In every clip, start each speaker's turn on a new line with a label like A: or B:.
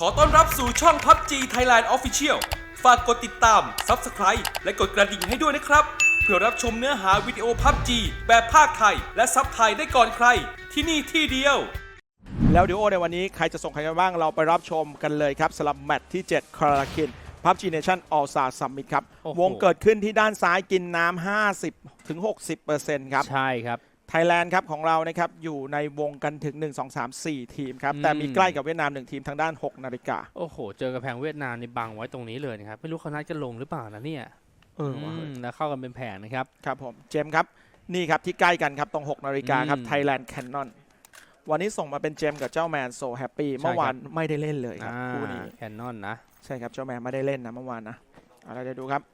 A: ขอต้อนรับสู่ช่อง PUBG Thailand Official ฝากกดติดตาม Subscribe และกดกระดิ่งให้ด้วยนะครับ เพื่อรับชมเนื้อหาวิดีโอ PUBG แบบภาคไทย และซับไทยได้ก่อนใคร ที่นี่ที่เดียว
B: แล้วดิโอในวันนี้ใครจะส่งใครกันบ้างเราไปรับชมกันเลยครับสำหรับแมตช์ที่ 7 คาราคิน PUBG Nation All Star Summit ครับ
C: โอ้โห
B: วงเกิดขึ้นที่ด้านซ้ายกินน้ำ50ถึง60%ครับ
C: ใช่ครับ
B: ไทยแลนด์ครับของเรานะครับอยู่ในวงกันถึง 1 2 3 4 ทีมครับ
C: อืม
B: แต่มีใกล้กับเวียดนาม 1 ทีมทางด้าน 6 นาฬิกา
C: โอ้โห เจอกระแพงเวียดนามในบังไว้ตรงนี้เลยนะครับ ไม่รู้เขานัดจะลงหรือเปล่านะเนี่ย
B: เออว่ะ
C: มแล้วเข้ากันเป็นแผงนะครับ
B: ครับผมเจมส์ครับ นี่ครับที่ใกล้กันครับตรง 6 นาฬิกาครับ
C: อืม
B: ไทยแลนด์แคนนอนวันนี้ส่งมาเป็นเจมส์กับเจ้าแมนโซแฮปปี้
C: ใช่ครับ
B: เมื่อวานไม่ได้เล่นเลยครับ
C: อ่า
B: คู่นี้
C: แคนนอนนะ
B: ใช่ครับเจ้าแมนไม่ได้เล่นนะเมื่อวานนะอะไรเดี๋ยวดูครับ
C: นี่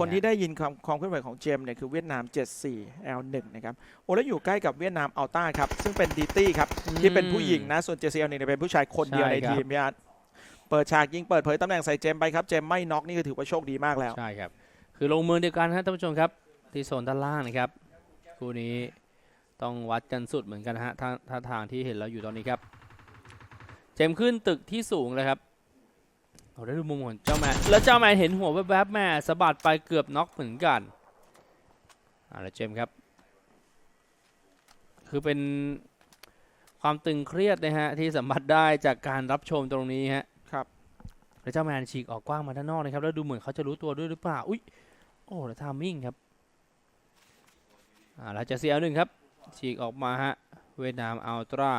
B: คนที่
C: ฮะ
B: ได้ยินความความเคลื่อนไหวของเจมส์เนี่ยคือเวียดนาม 74 L1 นะครับโอ้แล้วอยู่ใกล้กับเวียดนามอัลต้าครับ ซึ่งเป็นดีตี้ครับ ที่เป็นผู้หญิงนะ ส่วน 74 L1 เนี่ยเป็นผู้ชายคนเดียว
C: ใช่
B: ใน
C: ครับ
B: ทีมพี่อาร์ตเปิดฉากยิงเปิดเผยตำแหน่งใส่เจมส์ไปครับ เจมส์ไม่น็อกนี่ก็ถือว่าโชคดีมากแล้ว
C: ใช่ครับ คือลงมือเดียวกันฮะท่านผู้ชมครับ ที่โซนด้านล่างนะครับ คู่นี้ต้องวัดกันสุดเหมือนกันฮะท่าท่าทางที่เห็นเราอยู่ตอนนี้ครับ เจมส์ขึ้นตึกที่สูงเลยครับ เราได้ดูมุมของเจ้าแมนแล้วเจ้าแมนเห็นหัวแวบๆแม่สะบัดไปเกือบน็อกเหมือนกันเอาละเจมส์ครับ คือเป็นความตึงเครียดนะฮะที่สัมผัสได้จากการรับชมตรงนี้ฮะ
B: ครับ
C: แล้วเจ้าแมนฉีกออกกว้างมาด้านนอกนะครับแล้วดูเหมือนเขาจะรู้ตัวด้วยหรือเปล่าอุ้ยโอ้แล้วทามมิ่งครับอ่าแล้วจะเสียหนึ่งครับฉีกออกมาฮะเวียดนามอัลตร้า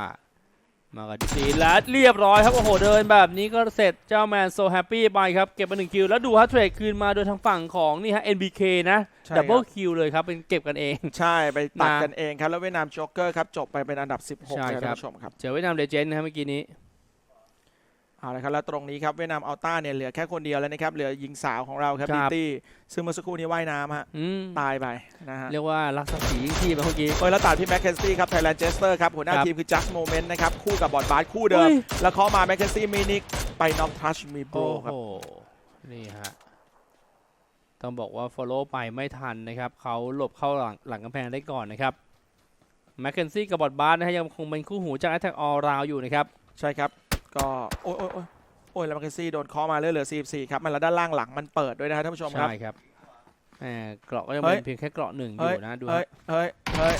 C: มากันที่สีและเรียบร้อยครับ โอ้โห เดินแบบนี้ก็เสร็จเจ้าแมนโซแฮปปี้ไปครับ เก็บมาหนึ่งคิว แล้วดูฮะเทรดคืนมาโดยทางฝั่งของนี่ฮะ NBK นะ
B: ใช่
C: ดับเบิล
B: ครับ
C: คิวเลยครับ เป็นเก็บกันเอง
B: ใช่ไปตัด
C: มา
B: กันเองครับ แล้วเวียดนามโจ๊กเกอร์ครับ จบไปเป็นอันดับ 16
C: ใช่
B: นะ
C: ค
B: ท่า
C: รั
B: น
C: บ
B: ผู้ชมครับ
C: เจอเวียดนามเลเจนด์นะครับเมื่อกี้นี้
B: เอาละครับแล้วตรงนี้ครับเวียดนามอัลต้าเนี่ยเหลือแค่คนเดียวแล้วนะครับเหลือหญิงสาวของเราครับ
C: ครั
B: ดี
C: บ
B: ตี้ซึ่งเมื่อสักครู่นี้ว่ายน้ำฮะ
C: อืม
B: ตายไปนะฮะ
C: เรียกว่ารักสักสียิ่งที่ไปเมื่อกี้
B: โอ้ยแล้วตัดที่แมคเคนซี่ครับไทยแลนด์เจสเตอร์ครับหัวหน้า
C: ครับ
B: ทีมคือ Just Moment นะครับคู่กับบอดบาสคู่เดิม
C: อุ้ย
B: แล้วเขามาแมคเคนซี่มินิกไปน็อกทัชมีโบร
C: โอ้
B: ครับ
C: โหนี่ฮะต้องบอกว่า follow ไปไม่ทันนะครับเขาหลบเข้าหลังหลังกำแพงได้ก่อนนะครับแมคเคนซี่กับบอดบาร์นะฮะยังคงเป็นคู่หูจากแอตแทกออลราวอยู่นะครับ
B: ใช่ครับ ก็โอ้ยโอ้ยโอ้ยโอ้ยแล้วแมคเคนซี่โดนเคอมาเรื่อยเหลือ44ครับมันแล้วด้านล่างหลังมันเปิดด้วยนะครับท่านผู้ชมครับ
C: ใช่ครับแหมเกราะก็ยัง
B: เฮ้ย
C: เป็นเพียงแค่เกราะหนึ่งอ
B: เฮ้ย
C: ยู่นะดู
B: เฮ้ย
C: ฮะ
B: เฮ้ยเฮ้ย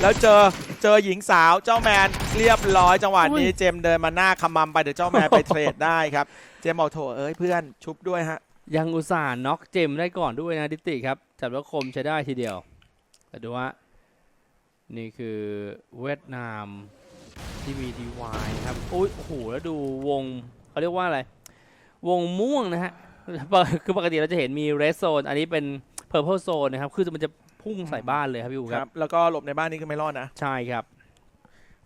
B: แล้วเจอเจอหญิงสาวเจ้าแมนเรียบร้อยจังหวะนี้
C: อุ้ย
B: เจมส์เดินมาหน้าขมำไปเดี๋ยวเจ้าแมนไปเทรดได้ครับ เจมส์บอกโถเอ้ยเพื่อนชุบด้วยฮะ
C: ยังอุตส่าห์น็อกเจมได้ก่อนด้วยนะดิติครับจัดว่าคมใช้ได้ทีเดียวแต่ดูว่านี่คือเวียดนาม ที่มีดีวายครับอุ้ยโอ้โหแล้วดูวงเขาเรียกว่าอะไร วงม่วงนะฮะปกคือปกติเราจะเห็นมี red zone อันนี้เป็น purple zone นะครับ คือมันจะพุ่งใส่บ้านเลยครับพี่อู
B: ค
C: ค
B: รั
C: รับ
B: บแล้วก็หลบในบ้านนี้ก็ไม่รอดนะ
C: ใช่ครับ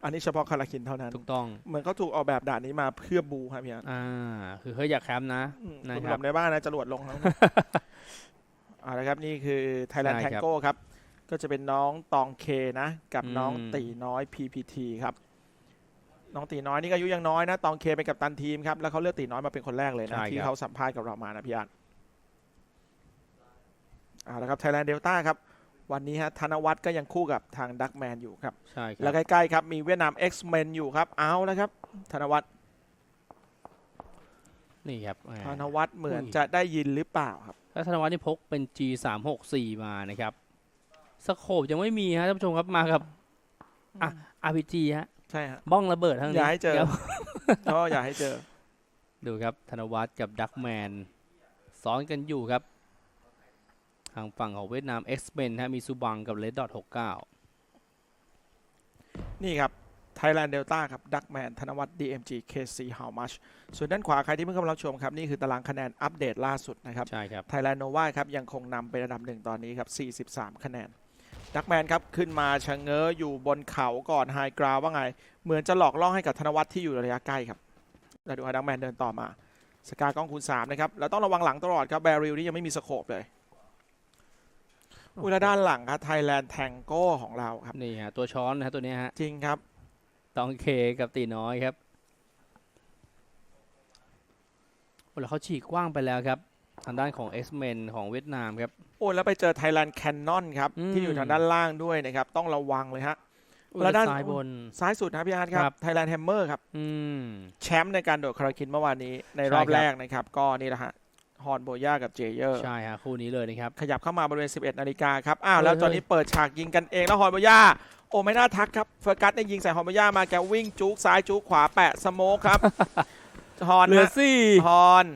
B: อันนี้เฉพาะคาราคินเท่านั้น
C: ถูกต้อง
B: เหมือนเขาถูกออกแบบด่านนี้มาเพื่อบูครับพี่อัน
C: อ่า คือเฮ้ยอยากแคมป์นะ
B: อืม
C: นะ
B: คุณ
C: ค
B: ห
C: รั
B: ล
C: บ
B: บในบ้านนะจรวดลงแล้วเอาละครับนี่คือ Thailand
C: ใช่ครับ
B: Tango ครับ ก็จะเป็นน้องตองเคนะ กับน้อง
C: อืม
B: ตีน้อย PPT ครับ น้องตีน้อยนี่ก็อายุยังน้อยนะตองเคเป็นกับตันทีมครับแล้วเขาเลือกตีน้อยมาเป็นคนแรกเลยนะ
C: ใช่
B: ที่
C: ครับ
B: เขาสัมภาษณ์กับเรามานะพี่อันเอาละครับ Thailand Delta ครับวันนี้ฮะธนวัฒน์ก็ยังคู่กับทางดักแมนอยู่ครับ
C: ใช่ค
B: แล้
C: รั
B: ว
C: บ
B: ใกล้ๆครับ มีเวียดนาม X-Men อยู่ครับ เอาแล้วครับ ธนวัฒน์
C: นี่ครับแหม
B: ธนวัฒน์เหมือน
C: อุ้ย
B: จะได้ยินหรือเปล่าครับ
C: แล้วธนวัฒน์นี่พกเป็น G 3 6 4มานะครับ สโคบยังไม่มีฮะท่านผู้ชมครับมากับอะ RPG ฮะ
B: ใช่ฮะ
C: บ้องระเบิดทั้งนี้
B: อย่าให้เจอ
C: ครับ
B: ก็อยากให้เจอ
C: ดูครับธนวัฒน์กับดักแมนซ้อนกันอยู่ครับ ทางฝั่งของเวียดนาม X-Men ฮะมีซูบังกับ Red Dot 69
B: นี่ครับ Thailand Delta ครับ Duckman ธนวัฒน์ DMG KC How much ส่วนด้านขวาใครที่เพิ่งเข้ามารับชมครับ นี่คือตารางคะแนนอัปเดตล่าสุดนะครับ
C: ใช่ครับ
B: Thailand Nova ครับ ยังคงนำเป็นอันดับหนึ่งตอนนี้ครับ 43 คะแนน Duckman ครับขึ้นมาชะเง้ออยู่บนเขาก่อนไฮกราวว่าไง เหมือนจะหลอกล่อให้กับธนวัฒน์ที่อยู่ระยะใกล้ครับแล้วดูฮะดักแมนเดินต่อมาสกากล้องคูณ3นะครับแล้วต้องระวังหลังตลอดครับแบริลนี่ยังไม่มีสโคปเลยอุยแล้วด้านหลังครับ Thailand Tango ของเราครับ
C: นี่ฮะตัวช้อนนะฮะตัวเนี้ยฮะ
B: จริงครับ
C: ตองเคกับตีน้อยครับโอ้แล้วเขาฉีกกว้างไปแล้วครับ ทางด้านของ X-Men ของเวียดนามครับ
B: โอ้ยแล้วไปเจอ Thailand Cannon ครับ
C: อืม
B: ที่อยู่ทางด้านล่างด้วยนะครับ ต้องระวังเลยฮะ แล้วด้าน
C: ซ้ายบน
B: ซ้ายสุดนะพี่อาร์ตครั
C: ครับ บ
B: ไทยแลนด์แฮมเมอร์ครับ
C: อืม
B: แชมป์ในการโดดคาราคินเมื่อวานนี้ใน
C: ใช่
B: รอบ
C: ครับ
B: แรกนะครับ ก็นี่แหละฮะฮอนโบย่ากับเจเยอร์
C: ใช่ฮะคู่นี้เลยนะครับ
B: ขยับเข้ามาบริเวณ 11 นาฬิกาครับ อ้าว แล้ว
C: เฮ้ย
B: ตอนนี้เปิดฉากยิงกันเองแล้วฮอนโบย่า โอ้ไม่น่าทักครับเฟอร์กัสเนี่ยยิงใส่ฮอนโบย่ามาแกวิ่งจุกซ้ายจุกขวาแปะสโมกครับ ฮอน
C: เหลือ
B: นะ
C: สี่
B: ฮอน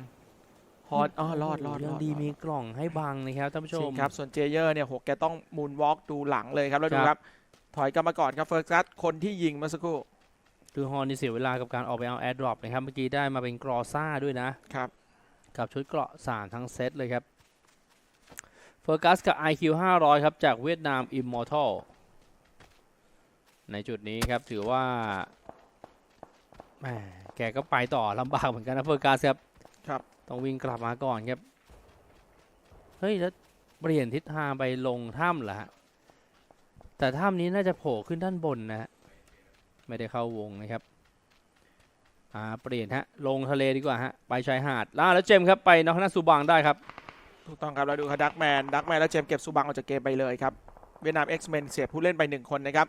B: ฮอนอ๋อรอดรอดร
C: ยั
B: องด
C: ดี
B: รอด
C: มีกล่องให้บังนะครับท่านผู้ช
B: จริ
C: ม
B: งครับส่วนเจเยอร์เนี่ยโหแกต้องมูนวอล์กดูหลังเลยครับแล้วดู
C: ครับ
B: ครับถอยกลับมาก่อนครับเฟอร์กัสคนที่ยิงเมื่อสักครู่
C: คือฮอนนี่เสียเวลากับการออกไปเอาแอร์ดรอปนะครับเมื่อกี้ได้มาเป็นกรอซ่าด้วยนะ
B: ครับ
C: กับชุดเกราะ3ทั้งเซตเลยครับเฟอร์กัสกับ IQ 500 ครับ จากเวียดนาม Immortal ในจุดนี้ครับถือว่าแหมแกก็ไปต่อลำบากเหมือนกันนะเฟอร์กัสครับ
B: ครับ
C: ต้องวิ่งกลับมาก่อนครับ เฮ้ยแล้วเปลี่ยนทิศทางไปลงถ้ำเหรอฮะ แต่ถ้ำนี้น่าจะโผล่ขึ้นด้านบนนะฮะ ไม่ได้เข้าวงนะครับ อ่า เปลี่ยนฮะ ลงทะเลดีกว่าฮะ ไปชายหาดล่าแล้วเจมส์ครับไปนอกหน้าซูบังได้ครับ
B: ถูกต้องครับแล้วดูครับดักแมนดักแมนแล้วเจมส์เก็บซูบังออกจากเกมไปเลยครับ เวียดนาม X-Men เสียผู้เล่นไปหนึ่งคนนะครับ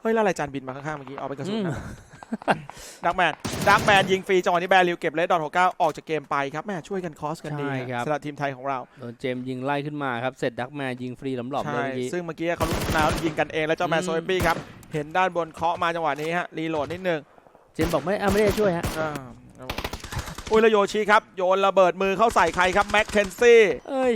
B: เฮ้ยแล้วอะไรจานบินมาข้างๆเมื่อกี้ เอาไปกระสุน
C: อืม
B: นะ ดักแมนดักแมนยิงฟรีจังหวะนี้แบริวเก็บเลดดอทหกเก้าออกจากเกมไปครับแม่ช่วยกันคอสกันดี
C: ใช่ครับ
B: สำหรับทีมไทยของเรา
C: โดนเจมส์ยิงไล่ขึ้นมาครับเสร็จดักแมนยิงฟรีหลอมๆเลย
B: ใช่
C: เมื่อกี้
B: ซึ่งเมื่อกี้เขาลุกนาวยิงกันเองแล้วเจ้าแมน
C: อืม
B: โซเอปี้ครับ เห็นด้านบนเคาะมาจังหวะนี้ฮะ รีโหลดนิดนึง
C: เจมส์บอกไม่อะไม่ได้ช่วยฮะ
B: อ่าครับผมอุ้ยแล้วโยชิครับ โยนระเบิดมือเข้าใส่ใครครับแม็กเคนซี่
C: เอ้ย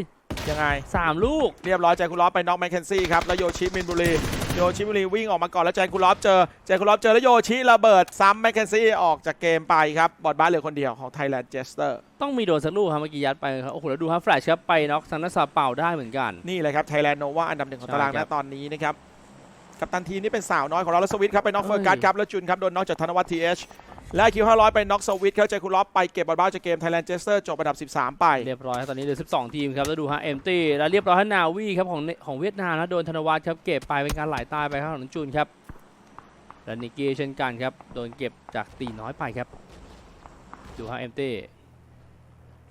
B: ยังไง
C: สามลูก
B: เรียบร้อยแจคุลอฟไปน็อกแมคเคนซี่ครับ แล้วโยชิมินบุรี โยชิมินบุรีวิ่งออกมาก่อนแล้วแจคุลอฟเจอแจคุลอฟเจอแล้วโยชิระเบิดซ้ำแมคเคนซี่ออกจากเกมไปครับบอดบ้านเหลือคนเดียวของไทยแลนด์เจสเตอร์
C: ต้องมีโดนสักลูกครับเมื่อกี้ยัดไปครับโอ้โหแล้วดูครับแฟลชครับไปน็อกซันนัสซาเป่าได้เหมือนกัน
B: นี่เลยครับไทยแลนด์โนวาอันดับหนึ่งของ
C: ใช่
B: ตาราง
C: ครั
B: นะ
C: บ
B: ตอนนี้นะครับ กัปตันทีมนี่เป็นสาวน้อยของเราแล้วสวิตครับไปน็อก
C: เอ้
B: เฟอยร์กัสครับแล้วจุนครับโดนน็อกจากธนวัฒน์ทีเอชและคิว500 ไปน็อกสวิตครับแจคุลอฟไปเก็บบอลบ้านจากเกมไทยแลนด์เจสเตอร์จบอันดับ 13 ไป
C: เรียบร้อยครับตอนนี้เหลือ 12 ทีมครับ แล้วดูฮะเอมตี้แล้วเรียบร้อยฮะนาวีครับของของเวียดนามนะโดนธนวัฒน์ครับเก็บไปเป็นการไหลตายไปครับของน้องจูนครับและนิกกี้เช่นกันครับโดนเก็บจากตีน้อยไปครับ ดูฮะเอมตี้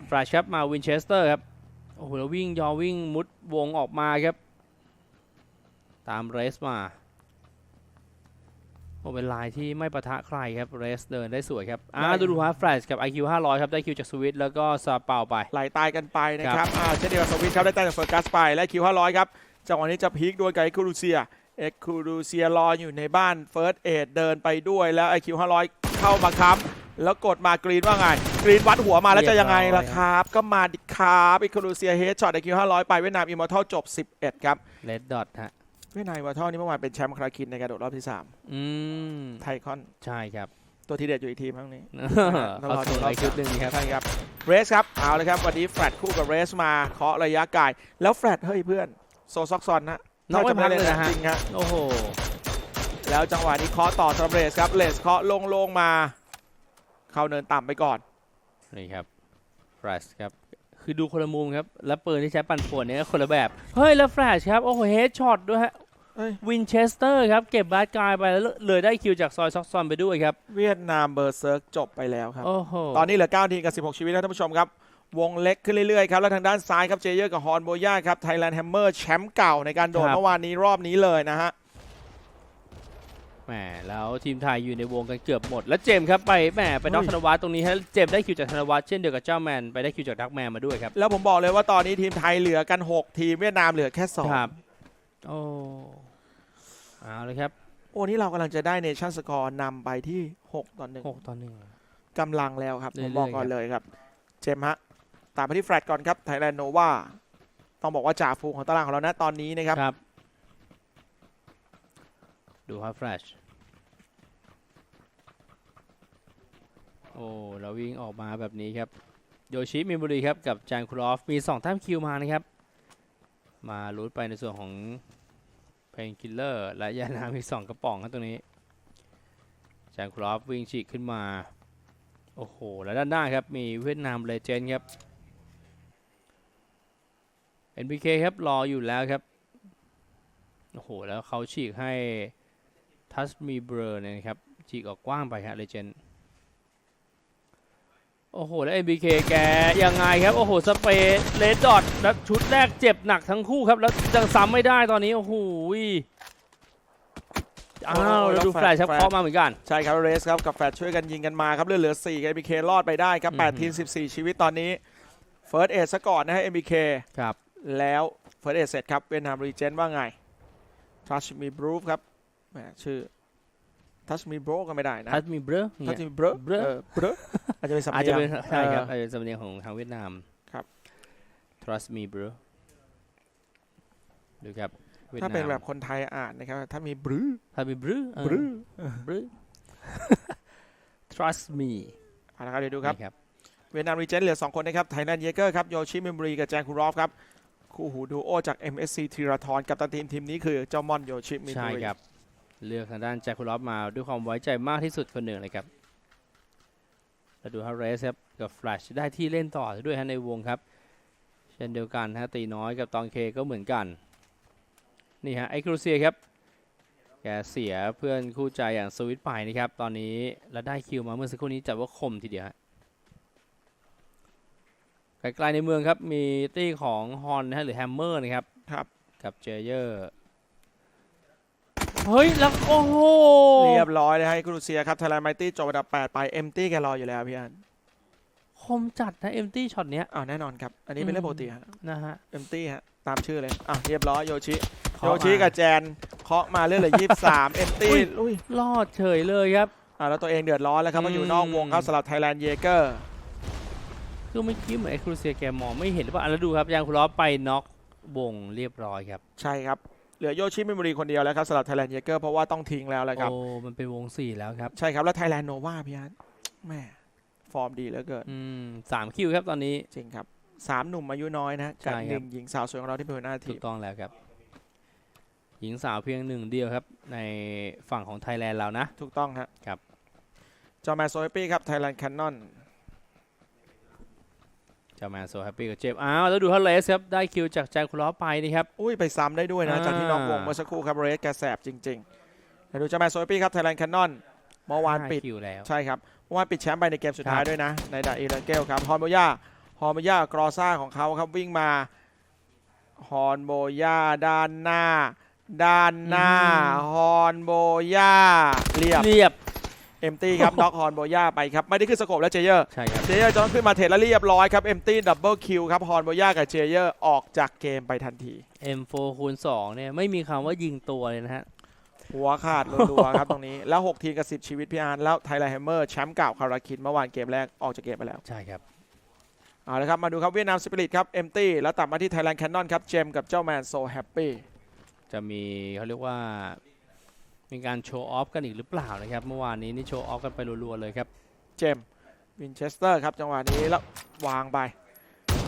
C: แฟลชครับมาวินเชสเตอร์ครับโอ้โหแล้ววิ่งยอวิ่งมุดวงออกมาครับ ตามเรสมาโอ้เป็นลายที่ไม่ปะทะใครครับเรสเดินได้สวยครับอ่า
B: ได้
C: ดูดูฮะแฟลชกับ IQ 500 ครับ ได้คิวจากสวิตแล้วก็ซาเปาไป
B: ไหลตายกันไปนะครับอ่าเช่นเดียวกับสวิตครับ ได้แต้มจากเฟอร์กัสไป และคิว500 ครับจังหวะนี้จะพีคด้วยกับเอ็กคูรูเซียเอ็กคูรูเซียรออยู่ในบ้านเฟิร์สเอดเดินไปด้วยแล้วไอคิว500 เข้ามาค้ำแล้วกดมากรีนว่าไงกรีนวัดหัวมาแล้วจะยังไงล่ะครับ ก็มาดิครับเอ็กคูรูเซียเฮดช็อตไอคิว500 ไปเวียดนามอิมมอร์ทัลจบ 11 ครับ
C: เลดดอทฮะ
B: เวียดนามอิมมอร์ทัลนี่เมื่อวานเป็นแชมป์คราคินในการโดดรอบที่
C: อืม
B: 3ไทคอน
C: ใช่ครับ
B: ตัวทีเด็ดอยู่อีกทีมครั้งนี้ต้องรอ
C: เขา
B: ดู
C: ส่ง
B: รอบ
C: ไปชุดหนึ่งครับ
B: ใช่ครับเรสครับเอาเลยครับวันนี้แฟลตคู่กับเรสมาเคาะระยะไกลแล้วแฟลตเฮ้ยเพื่อนโซซ็อกซอนนะ
C: น้องไม่พักเลยนะฮะ
B: จริงครับ
C: โอ้โห
B: แล้วจังหวะนี้เคาะต่อสำหรับเรสครับเลสเคาะลงๆมา เข้าเนินต่ำไปก่อน
C: นี่ครับแฟลชครับคือดูคนละมุมครับแล้วปืนที่ใช้ปั่นป่วนเนี่ยก็คนละแบบเฮ้ยแล้วแฟลชครับโอ้โหเฮดช็อตด้วยฮะ
B: เอ้ย
C: วินเชสเตอร์ครับ เก็บบาสกายไปแล้วเลยได้คิวจากซอยซ็อกซอนไปด้วยครับ
B: เวียดนามเบอร์เซิร์กจบไปแล้วครับ
C: โอ้โห
B: ตอนนี้เหลือ 9 ทีมกับ 16 ชีวิตแล้วท่านผู้ชมครับ วงเล็กขึ้นเรื่อยๆครับ แล้วทางด้านซ้ายครับ เจเยอร์กับฮอนโบย่าครับ ไทยแลนด์แฮมเมอร์แชมป์เก่าในการโดดเมื่อวานนี้รอบนี้เลยนะฮะ
C: แหมแล้วทีมไทยอยู่ในวงกันเกือบหมด แล้วเจมส์ครับไปแหมไปน็อก
B: เฮ้
C: ธ
B: ย
C: นวัฒน์ตรงนี้ฮะเจมส์ได้คิวจากธนวัฒน์เช่นเดียวกับเจ้าแมนไปได้คิวจากดักแมนมาด้วยครับ
B: แล้วผมบอกเลยว่าตอนนี้ทีมไทยเหลือกัน 6 ทีมเวียดนามเหลือแค่2
C: ครับ โอ้เอาเลยครับ
B: โอ้นี่เรากำลังจะได้เนชั่นสกอร์นำไปที่ 6 ต่อหนึ่ง
C: หกต่อหนึ่ง
B: กำลังแล้วครับ
C: เรื่
B: ผ
C: อย
B: ม
C: ๆ
B: บอกก่อน
C: ครับ
B: เลยครับ เจมส์ฮะ ตามไปที่แฟลตก่อนครับไทยแลนด์โนวาต้องบอกว่าจ่าฝูงของตารางของเรานะตอนนี้นะครับ
C: ครับ ดูครับแฟลชโอ้เราวิ่งออกมาแบบนี้ครับ โยชิมินบุรีครับ กับจานคูลอฟ มี2แต้มคิวมานะครับ มารูดไปในส่วนของ เพนคิลเลอร์และยานามีก2กระป๋องครับตรงนี้จานคูลอฟวิ่งฉีกขึ้นมา โอ้โห แล้วด้านหน้าครับ มีเวียดนามเลเจนด์ครับ NPK ครับ รออยู่แล้วครับ โอ้โห แล้วเขาฉีกให้ทัสมีเบรอเนี่ยนะครับ ฉีกออกกว้างไปฮะเลเจน โอ้โห แล้ว NBK แกยังไงครับ โอ้โห สเปรย์เลดดอทแล้วชุดแรกเจ็บหนักทั้งคู่ครับ แล้วยังซ้ำไม่ได้ตอนนี้ โอ้โหอ้าวแล้วดูแฟลชครับเคาะมาเหมือนกัน
B: ใช่ครับเรสครับ กับแฟลชช่วยกันยิงกันมาครับเลือดเหลือ4กับ MBK รอดไปได้ครับ
C: อือหือ
B: 8ทีม14 ชีวิตตอนนี้เฟิร์สเอซะก่อนนะฮะ MBK
C: ครับ
B: แล้วเฟิร์สเอเสร็จครับเวียดนามรีเจนว่าไง Touch Me b r o o ครับแหมชื่อ Touch Me Bro ก็ไม่ได้นะ
C: ทัชมีเบรอ
B: Touch Me Bro
C: Bro
B: เออ Bro อาจจะเป็นสำ
C: อาจ
B: เนี
C: จะ
B: ยง
C: เป็นใช่ครับ
B: เออ
C: อาจจะเป็นสำเนียงของทางเวียดนาม
B: ครับ
C: trust me bro ดูครับวียด
B: ถ้าเป็น
C: ม
B: แบบคนไทยอ่านนะครับ ถ้ามีบรือ
C: ถ้ามี bro เออบ
B: รือ
C: bro trust me
B: เอาละครับเดี๋ยวดูครับ
C: นี่ครับ
B: เวียดนามรีเจนเหลือ 2 คนนะครับไทยแลนด์เยเกอร์ครับ โยชิเมมบรีกับแจงคูรอฟครับ คู่หูดูโอจาก MSC ทีราทอนกับตันทีมทีมนี้คือเจ้ามอนโยชิเมมบรี
C: ใช่ครับ เลือกทางด้านแจ็คคุลอฟมาด้วยความไว้ใจมากที่สุดคนหนึ่งเลยครับแล้วดูฮาร์เรสครับกับแฟลชได้ที่เล่นต่อด้วยฮะในวงครับ เช่นเดียวกันฮะตีน้อยกับตองเคก็เหมือนกัน นี่ฮะไอครูเซียครับแกเสียเพื่อนคู่ใจอย่างสวิตไปนะครับ ตอนนี้แล้วได้คิวมาเมื่อสักครู่นี้จับว่าคมทีเดียวฮะไกลๆในเมืองครับ มีตี้ของฮอนนะฮะหรือแฮมเมอร์นะครับ
B: ครับ
C: กับเจเยอร์ เฮ้ย แล้วโอ้โห
B: เรียบร้อยเลยให้กรุเซียครับไทยแลนด์ไมตี้จบอันดับ 8 ไปเอ็มตี้แกรออยู่แล้วพี่อัน
C: คมจัดนะเอ็มตี้ช็อตเนี้ย
B: อ้าวแน่นอนครับ อันนี้เป็นเรื่อง
C: อืม
B: ปกติฮะ
C: นะฮะ
B: เอ็มตี้ฮะ ตามชื่อเลยอะเรียบร้อยโยชิ
C: เคาะ
B: โยชิ
C: มา
B: กับแจนเคาะมาเรื่อยเลยยี่สิบสามเอ็มตี้
C: อุ้ย
B: อุ้ย
C: รอดเฉยเลยครับ
B: อะแล้วตัวเองเดือดร้อนแล้วครับมาอยู่นอกวงครับ
C: อืม
B: สำหรับไทยแลนด์เยเกอร์
C: คือเมื่อกี้เหมือนไอ้ครูเซียแกมองไม่เห็นหรือเปล่าอะแล้วดูครับยางคุลอฟไปน็อกวงเรียบร้อยครับ
B: ใช่ครับเห ลือโยชิเมมโมรีคนเดียวแล้วครับสำหรับไทยแลนด์เยเกอร์เพราะว่าต้องทิ้งแล้วแหละครับ
C: โอ้มันเป็นวงสี่แล้วครับ
B: ใช่ครับ แล้วไทยแลนด์โนวาพี่อันแหม่ฟอร์มดีเหลือเกิน
C: อืมสามคิวครับตอนนี้
B: จริงครับสามหนุ่มอายุน้อยนะ
C: ใช่
B: กับ
C: ครับ
B: หนึ่งหญิงสาวสวยของเราที่เป็นหัวหน้าที
C: ถู
B: ม
C: กต้องแล้วครับ หญิงสาวเพียงหนึ่งเดียวครับ ในฝั่งของไทยแลนด์เรานะ
B: ถูกต้องครับ
C: ครับ
B: จอแมนโซเอปี้ครับไทยแลนด์แคนนอน
C: เจ้าแมนโซแฮปปี้กับเจมส์อ้าว แล้วดูฮาเลสครับ ได้คิวจากแจ็คคุลอฟไปนี่ครับ
B: อุ้ยไปซ้ำได้ด้วยนะ
C: อ่า
B: จากที่นอกวงเมื่อสักครู่ครับเรสแกแสบจริงๆแล้วดูจอแมนโซเอปี้ครับไทยแลนด์แคนนอนเมื่อวาน
C: ห้
B: ปิด
C: คิวแล้ว
B: ใช่ครับเมื่อวานปิดแชมป์ไปในเกมสุดท้าย
C: ครับ
B: ด้วยนะ ในดาอีรันเกลครับฮอนโบย่าฮอนโบย่ากรอซ่าของเขาครับวิ่งมาฮอนโบย่าด้านหน้า ด้านหน้าฮอนโบย่าเรียบ
C: เรียบ
B: เอ็มตี้ครับน็อกฮอนโบย่าไปครับ ไม่ได้ขึ้นสโคปแล้วเจเยอร์
C: ใช่ครับ
B: เจเยอร์จะต้องขึ้นมาเทรดแล้วเรียบร้อยครับเอ็มตี้ดับเบิลคิวครับฮอนโบย่ากับเจเยอร์ออกจากเกมไปทันที
C: M4 คูณ2เนี่ยไม่มีคำว่ายิงตัวเลยนะฮะ
B: หัวขาดรัวๆครับตรงนี้ แล้ว 6 ทีมกับ 10 ชีวิตพี่อาร์ตแล้วไทยแลนด์แฮมเมอร์แชมป์เก่าคาราคินเมื่อวานเกมแรกออกจากเกมไปแล้ว
C: ใช่ครับ
B: เอาละครับ มาดูครับเวียดนามสปิริตครับเอ็มตี้แล้วตัดมาที่ไทยแลนด์แคนนอนครับเจมกับเจ้าแมนโซแฮปปี้
C: จะมีเขาเรียกว่า มีการโชว์ออฟกันอีกหรือเปล่านะครับ เมื่อวานนี้นี่โชว์ออฟกันไปรัวๆเลยครับ
B: เจมวินเชสเตอร์ครับจังหวะนี้แล้ววางไป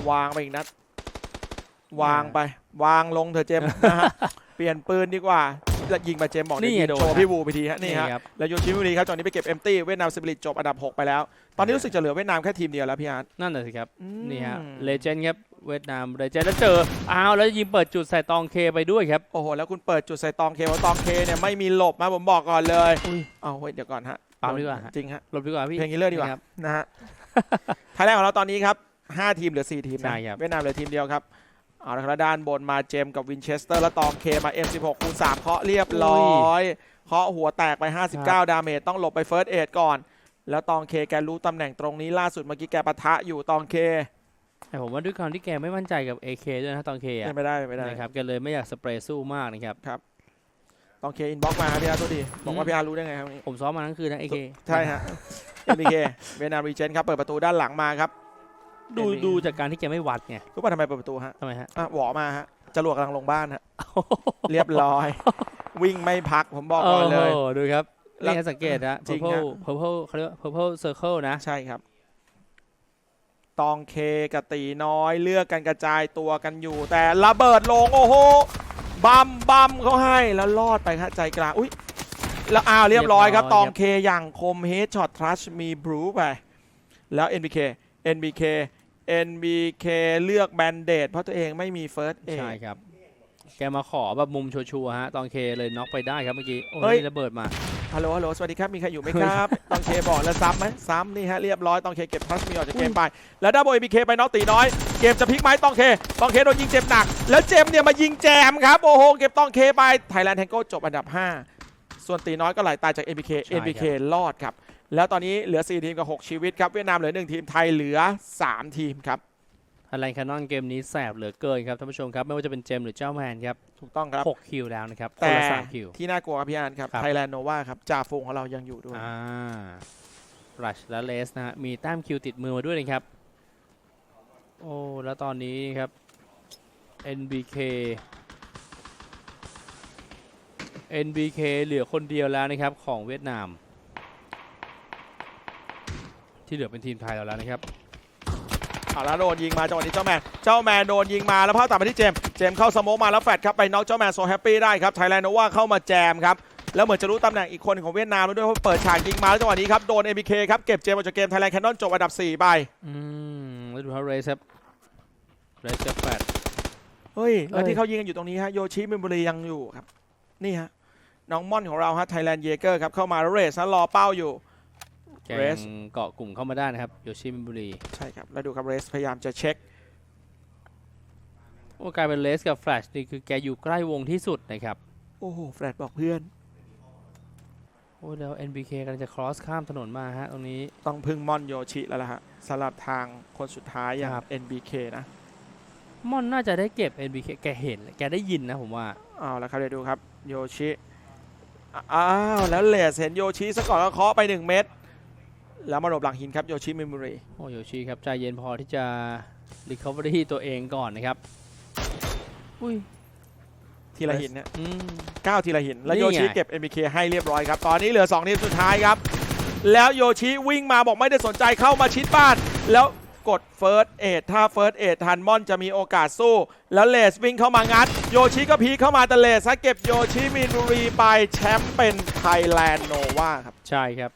B: วางไปอีกนัด วางไป วางลงเถอะเจมนะฮะ เปลี่ยนปืนดีกว่า แล้วยิงมาเจมบอก
C: นี่
B: เดี๋ยว
C: โดน
B: โชว์
C: ฮะ
B: พี่วูไปทีฮะนี่ฮะ
C: ครับ
B: แล้วโยชิบุรีครับตอนนี้ไปเก็บเอ็มตี้เวียดนามสปิริตจบอันดับ6ไปแล้ว ตอนนี้รู้สึกจะเหลือเวียดนามแค่ทีมเดียวแล้วพี่อาร์ต
C: นั่นแหละสิครับ
B: อืม
C: นี่ฮะเลเจนด์ครับเวียดนามเลเจนด์แล้วเจออ้าวแล้วยิงเปิดจุดใส่ตองเคไปด้วยครับ
B: โอ้โหแล้วคุณเปิดจุดใส่ตองเคว่าตองเคเนี่ยไม่มีหลบนะผมบอกก่อนเลย
C: อุ้ย
B: เอาเฮ้ยเดี๋ยวก่อนฮะ
C: ปั๊มดีกว่าฮะ
B: จริงฮะ
C: หลบดีกว่าพี่
B: เพลงนี้เลิศดีกว่า
C: นี่ครับ
B: นะฮะ ไทยแลนด์ของเราตอนนี้ครับ5ทีมเหลือ4ทีมนะ
C: ใช่ครับ
B: เวียดนามเหลือทีมเดียวครับ เอาละครับด้านบนมาเจมส์กับวินเชสเตอร์ แล้วตองเคมา M16 คูณ3เคาะเรียบร้อยเคาะหัวแตกไป 59 ดาเมจต้องหลบไปเฟิร์สเอดก่อน แล้วตองเคแกรู้ตำแหน่งตรงนี้ล่าสุดเมื่อกี้แกปะทะอยู่ตองเค
C: แต่ผมว่าด้วยความที่แกไม่มั่นใจกับ AK ด้วยนะตองเค
B: เป็
C: อะ
B: นไปได้เป็นไปได้
C: นะครับแกเลยไม่อยากสเปรย์สู้มากนะครับ
B: ตองเคอินบ็อกมาครับพี่อาร์ตตัวดีบอกว่า
C: อืม
B: พี่อาร์ตรู้ได้ไงครับนี่
C: ผมซ้อมมาทั้งคืนนะ AK
B: ใช่ฮะ MBK เวียดนามรีเจนครับเปิดประตูด้านหลังมาครับ
C: ดู
B: NBA
C: ดูจากการที่แกไม่วัดไง
B: รู้ป่ะทำไมเปิดประตูฮะ
C: ทำไมฮะ
B: อะหวอมาฮะจรวดกำลังลงบ้านฮะ เรียบร้อย วิ่งไม่พักผมบอกก่อนเลย
C: โโหดูครับ
B: แล้ว
C: นี่ฮะสังเกตนะ
B: จริง
C: purple
B: ฮะ
C: purple เขาเรียกว่า purple circle นะ
B: ใช่ครับ ตองเคกับตีน้อยเลือกกันกระจายตัวกันอยู่ แต่ระเบิดลงโอ้โหบัมบัมเขาให้แล้วรอดไปครับใจกลางอุ้ยแล้วอ้าวเรียบร้อยครับ
C: เรียบร้อย
B: ตองเคอย่างคมเฮดช็อตทรัชมีบรูไป แล้ว NBK NBK NBK เลือกแบนเดดเพราะตัวเองไม่มีเฟิร์สเอ
C: ใช่ครับ แกมาขอแบบมุมชัวร์ๆฮะ ตองเคเลยน็อกไปได้ครับเมื่อกี้ โอ้
B: เฮ้ย
C: ยระเบิดมา
B: ฮัลโหลฮัลโหลสวัสดีครับ มีใครอยู่ไหมครับ ตองเคบอกแล้วซ้ำไหมซ้ำนี่ฮะ เรียบร้อย ตองเคเก็บทัชมีออกจากเกมไป แล้วดับเบิลเอ็มเคไปน็อกตีน้อย เกมจะพลิกไหมตองเค ตองเคโดนยิงเจ็บหนัก แล้วเจมส์เนี่ยมายิงแจมครับ โอ้โห เก็บตองเคไป ไทยแลนด์แทงโก้จบอันดับ 5 ส่วนตีน้อยก็ไหลตายจาก NBK
C: ใช่ครับ
B: NBK รอดครับ แล้วตอนนี้เหลือ 4 ทีมกับ 6 ชีวิตครับ เวียดนามเหลือ 1 ทีมไทยเหลือ 3 ทีมครับ
C: อะไรแคนนอนเกมนี้แสบเหลือเกินครับท่านผู้ชมครับ ไม่ว่าจะเป็นเจมส์หรือเจ้าแมนครับ
B: ถูกต้องครับ
C: 6 คิวแล้วนะครับคน
B: แต่
C: ละ3คิว
B: ที่น่ากลัวครับพี่อานครับ
C: ครับ
B: ไทยแลนด์โนวาครับจ่าฝูงของเรายังอยู่ด้วย
C: อ่ารัชและเลสนะฮะมีแต้มคิวติดมือมาด้วยนะครับ โอ้ แล้วตอนนี้ครับ NBK NBK เหลือคนเดียวแล้วนะครับของเวียดนาม ที่เหลือเป็นทีมไทยเราแล้วนะครับ
B: เอาแล้วโดนยิงมาจังหวะนี้เจ้าแมน เจ้าแมนโดนยิงมาแล้วภาพตัดมาที่เจมส์เจมส์เข้าสโมกมาแล้วแฟดครับไปน็อกเจ้าแมนโซแฮปปี้ได้ครับไทยแลนด์โนวาเข้ามาแจมครับ แล้วเหมือนจะรู้ตำแหน่งอีกคนของเวียดนามแล้วด้วยเพราะเปิดฉากยิงมาแล้วจังหวะนี้ครับโดน MBK ครับเก็บเจมส์ออกจากเกมไทยแลนด์แคนนอนจบอันดับ4ไป
C: อืมแล้วดูเขาเรสครับเรสกับแฟด
B: เฮ้ยแล้ว
C: เอ้ย
B: ที่เขายิงกันอยู่ตรงนี้ฮะโยชิมิมบุรียังอยู่ครับนี่ฮะน้องม่อนของเราฮะไทยแลนด์เยเกอร์ครับเข้ามาแล้วเรสนะรอเป้าอยู่
C: แก
B: เรส
C: งเกาะกลุ่มเข้ามาได้นะครับโยชิมินบุรี
B: ใช่ครับ แล้วดูครับเรสพยายามจะเช็ค
C: โอ้กลายเป็นเลสกับแฟลชนี่คือแกอยู่ใกล้วงที่สุดนะครับ
B: โอ้โห แฟลตบอกเพื่อน
C: โอ้แล้ว NBK กำลังจะ cross ข้ามถนนมาฮะตรงนี้
B: ต้องพึ่งม่อนโยชิแล้วล่ะฮะสำหรับทางคนสุดท้ายอย่าง
C: ครับ
B: NBK นะ
C: ม่อนน่าจะได้เก็บ NBK แกเห็น แกได้ยินนะผมว่า
B: เอาละครับเดี๋ยวดูครับ โยชิ อ้าว แล้วเลสเห็นโยชิซะก่อนก็เคาะไป 1 เม็ด แล้วมาหลบหลังหินครับโยชิมิมบุรี
C: โอ้โยชิครับใจเย็นพอที่จะ recovery ตัวเองก่อนนะครับอุ้ย
B: ทีละหินเนี่ย
C: อืม
B: ก้าวทีละหิน แล้ว
C: นี่
B: โยชิ
C: ไง
B: เก็บ MBK ให้เรียบร้อยครับ ตอนนี้เหลือ 2 ทีมสุดท้ายครับ แล้วโยชิวิ่งมาบอกไม่ได้สนใจเข้ามาชิดบ้าน แล้วกดเฟิร์สเอทถ้าเฟิร์สเอททันมอนจะมีโอกาสสู้ แล้วเลสวิ่งเข้ามางัด โยชิก็พีคเข้ามาแต่เลสฮะเก็บโยชิมินบุรีไปแชมป์เป็นไทยแลนด์โนวาครับ
C: ใช่ครับ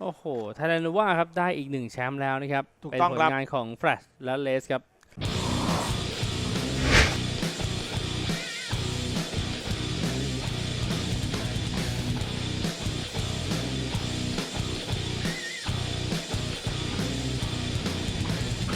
C: โอ้โหไทยแลนด์ว่าครับได้อีกหนึ่งแชมป์แล้วนะครับ
B: ถูก
C: เป็น
B: ต้อง
C: ผล
B: ครับ
C: งานของ Flash และเลสครับ